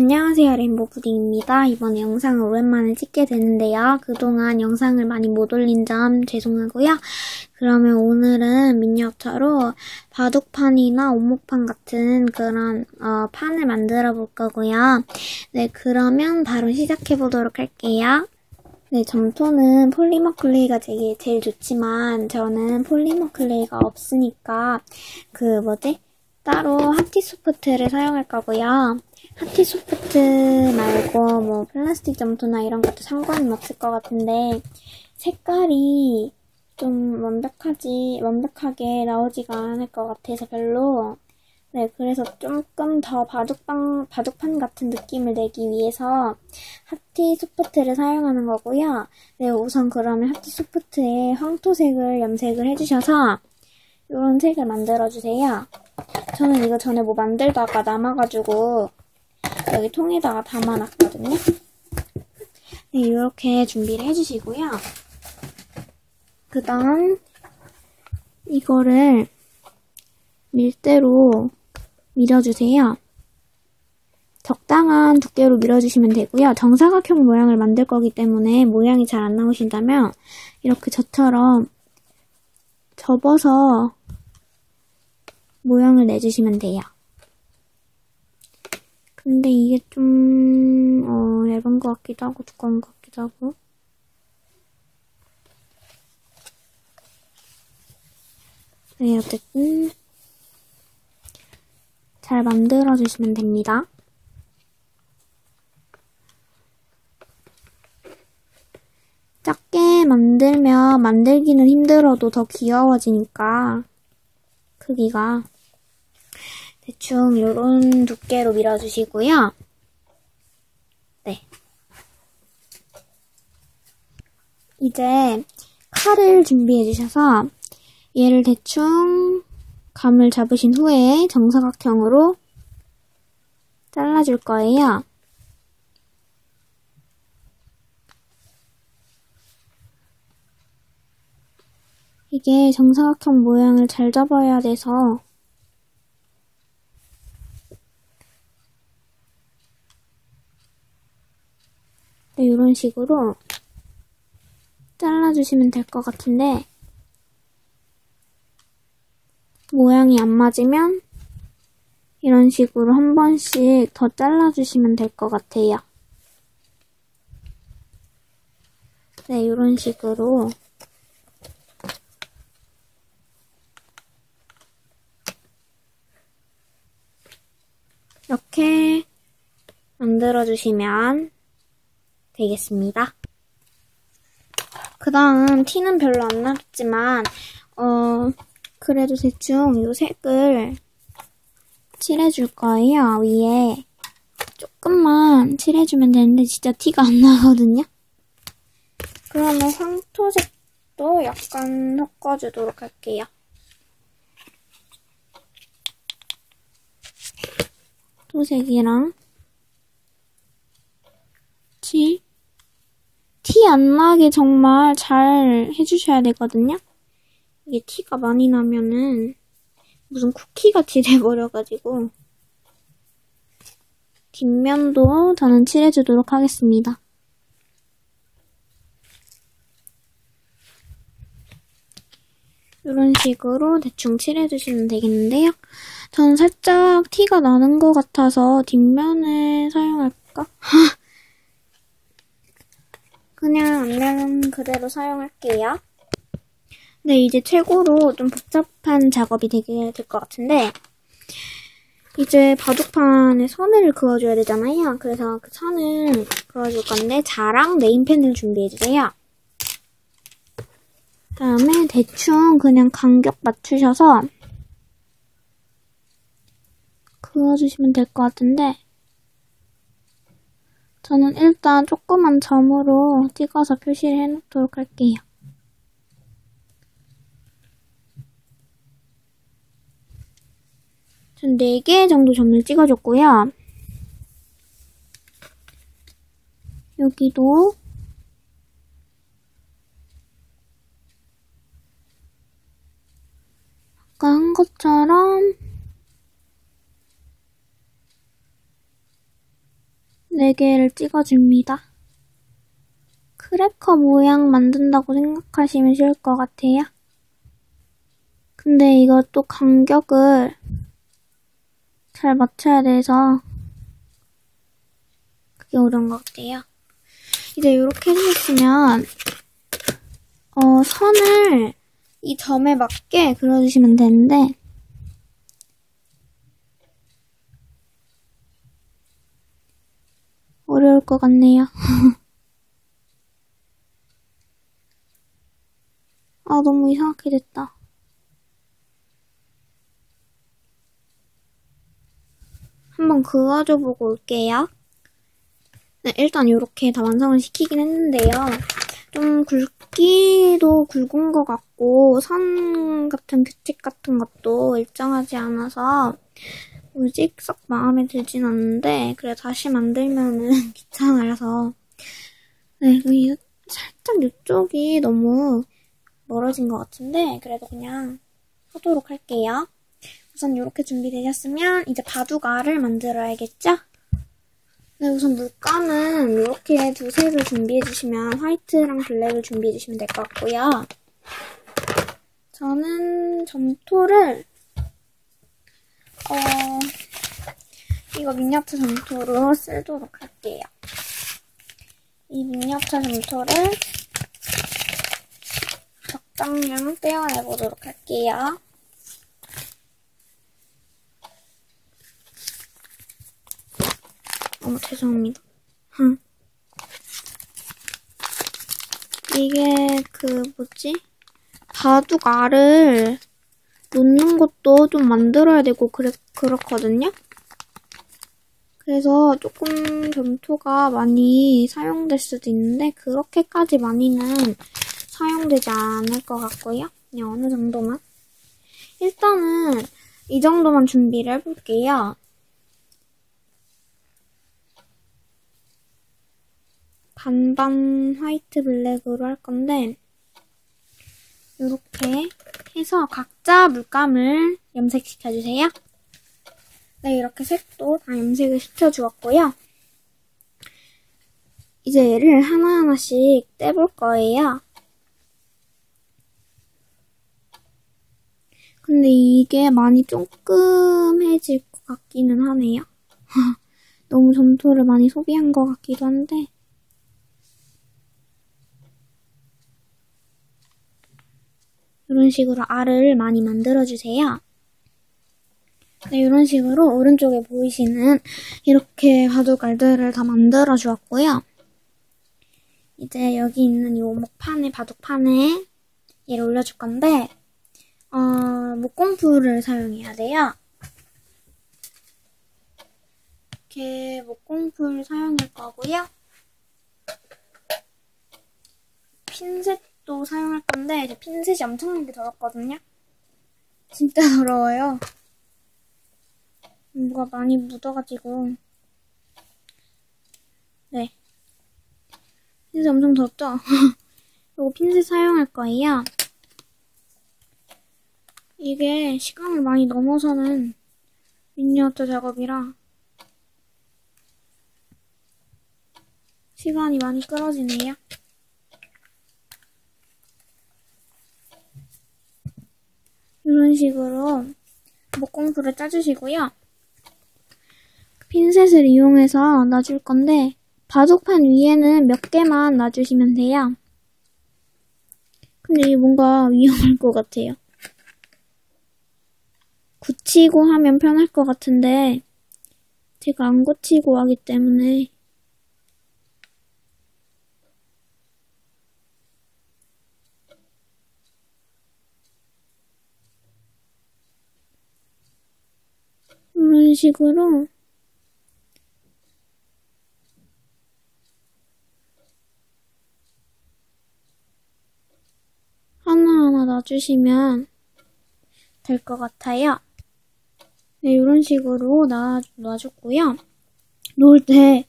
안녕하세요. 레인보우 푸딩입니다. 이번에 영상을 오랜만에 찍게 되는데요. 그동안 영상을 많이 못 올린 점 죄송하고요. 그러면 오늘은 미니어처로 바둑판이나 오목판 같은 그런 어, 판을 만들어 볼 거고요. 네, 그러면 바로 시작해 보도록 할게요. 네, 점토는 폴리머 클레이가 되게 제일 좋지만 저는 폴리머 클레이가 없으니까 그 뭐지? 따로 하티 소프트를 사용할 거고요. 하티 소프트 말고 뭐 플라스틱 점토나 이런 것도 상관은 없을 것 같은데 색깔이 좀 완벽하지 완벽하게 나오지가 않을 것 같아서 별로 네 그래서 조금 더 바둑방 바둑판 같은 느낌을 내기 위해서 하티 소프트를 사용하는 거고요. 네 우선 그러면 하티 소프트에 황토색을 염색을 해주셔서 이런 색을 만들어 주세요. 저는 이거 전에 뭐 만들다가 남아가지고 여기 통에다가 담아놨거든요. 네, 이렇게 준비를 해주시고요. 그 다음 이거를 밀대로 밀어주세요. 적당한 두께로 밀어주시면 되고요. 정사각형 모양을 만들 거기 때문에 모양이 잘 안 나오신다면 이렇게 저처럼 접어서 모양을 내주시면 돼요. 근데 이게 좀, 어, 얇은 것 같기도 하고, 두꺼운 것 같기도 하고. 네, 어쨌든, 잘 만들어주시면 됩니다. 작게 만들면 만들기는 힘들어도 더 귀여워지니까, 크기가. 대충 이런 두께로 밀어주시고요. 네. 이제 칼을 준비해 주셔서 얘를 대충 감을 잡으신 후에 정사각형으로 잘라줄 거예요. 이게 정사각형 모양을 잘 잡아야 돼서 네, 이런 식으로 잘라주시면 될 것 같은데 모양이 안 맞으면 이런 식으로 한 번씩 더 잘라주시면 될 것 같아요. 네, 이런 식으로 이렇게 만들어주시면 되겠습니다. 그 다음 티는 별로 안 나겠지만 어 그래도 대충 이 색을 칠해줄 거예요. 위에 조금만 칠해주면 되는데 진짜 티가 안 나거든요. 그러면 황토색도 약간 섞어주도록 할게요. 토색이랑 티 티 안 나게 정말 잘 해주셔야 되거든요. 이게 티가 많이 나면은 무슨 쿠키같이 돼버려가지고 뒷면도 저는 칠해주도록 하겠습니다. 이런 식으로 대충 칠해주시면 되겠는데요. 저는 살짝 티가 나는 것 같아서 뒷면을 사용할까? 그냥 앞면 그대로 사용할게요. 네, 이제 최고로 좀 복잡한 작업이 되게 될 것 같은데 이제 바둑판에 선을 그어줘야 되잖아요. 그래서 그 선을 그어줄 건데 자랑 네임펜을 준비해주세요. 다음에 대충 그냥 간격 맞추셔서 그어주시면 될 것 같은데 저는 일단 조그만 점으로 찍어서 표시를 해놓도록 할게요. 전 4개 정도 점을 찍어줬고요. 여기도 아까 한 것처럼 4개를 찍어줍니다. 크래커 모양 만든다고 생각하시면 쉬울 것 같아요. 근데 이것도 간격을 잘 맞춰야 돼서 그게 어려운 것 같아요. 이제 이렇게 해주셨으면 어, 선을 이 점에 맞게 그려주시면 되는데 어려울 것 같네요. 아, 너무 이상하게 됐다. 한번 그어줘 보고 올게요. 네, 일단 이렇게 다 완성을 시키긴 했는데요. 좀 굵기도 굵은 것 같고 선 같은 규칙 같은 것도 일정하지 않아서 뭐지 썩 마음에 들진 않는데 그래 다시 만들면은 귀찮아서 네, 살짝 이쪽이 너무 멀어진 것 같은데 그래도 그냥 하도록 할게요. 우선 이렇게 준비되셨으면 이제 바둑알을 만들어야겠죠? 네, 우선 물감은 이렇게 두 색을 준비해 주시면 화이트랑 블랙을 준비해 주시면 될 것 같고요. 저는 점토를 어 이거 미니어처 점토로 쓰도록 할게요. 이 미니어처 점토를 적당량 떼어내 보도록 할게요. 어머 죄송합니다. 이게 그 뭐지? 바둑 알을 놓는 것도 좀 만들어야 되고 그래, 그렇거든요. 그래서 조금 점토가 많이 사용될 수도 있는데 그렇게까지 많이는 사용되지 않을 것 같고요. 그냥 어느 정도만. 일단은 이 정도만 준비를 해볼게요. 반반 화이트 블랙으로 할 건데 이렇게 해서 각자 물감을 염색시켜주세요. 네, 이렇게 색도 다 염색을 시켜주었고요. 이제 얘를 하나하나씩 떼볼 거예요. 근데 이게 많이 조금해질 것 같기는 하네요. 너무 점토를 많이 소비한 것 같기도 한데 이런 식으로 알을 많이 만들어주세요. 네, 이런 식으로 오른쪽에 보이시는 이렇게 바둑 알들을 다 만들어 주었고요. 이제 여기 있는 이 목판에, 바둑판에 얘를 올려줄 건데 어, 목공풀을 사용해야 돼요. 이렇게 목공풀 사용할 거고요. 핀셋 도 사용할 건데 이제 핀셋이 엄청나게 더럽거든요. 진짜 더러워요. 뭐가 많이 묻어가지고 네 핀셋 엄청 더럽죠? 이거 핀셋 사용할 거예요. 이게 시간을 많이 넘어서는 미니어처 작업이라 시간이 많이 끌어지네요. 이런 식으로 목공풀을 짜주시고요. 핀셋을 이용해서 놔줄 건데 바둑판 위에는 몇 개만 놔주시면 돼요. 근데 이게 뭔가 위험할 것 같아요. 굳히고 하면 편할 것 같은데 제가 안 굳히고 하기 때문에 이런 식으로 하나하나 놔주시면 될 것 같아요. 네, 이런 식으로 놔, 놔줬고요. 놓을 때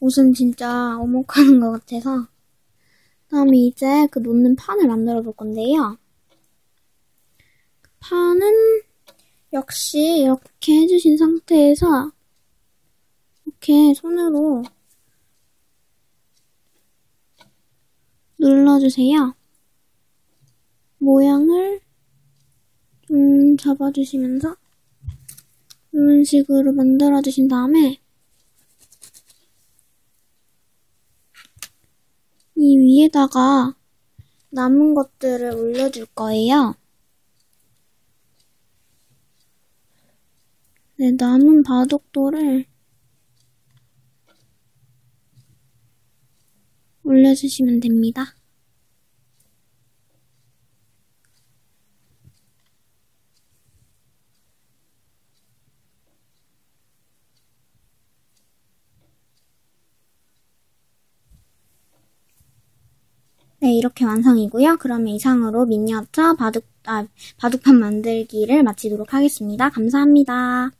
옷은 진짜 어묵하는 것 같아서 다음에 이제 그 놓는 판을 만들어 볼 건데요. 그 판은 역시 이렇게 해주신 상태에서 이렇게 손으로 눌러주세요. 모양을 좀 잡아주시면서 이런 식으로 만들어주신 다음에 이 위에다가 남은 것들을 올려줄 거예요. 네, 남은 바둑돌을 올려주시면 됩니다. 네, 이렇게 완성이고요. 그러면 이상으로 미니어처 바둑, 아, 바둑판 만들기를 마치도록 하겠습니다. 감사합니다.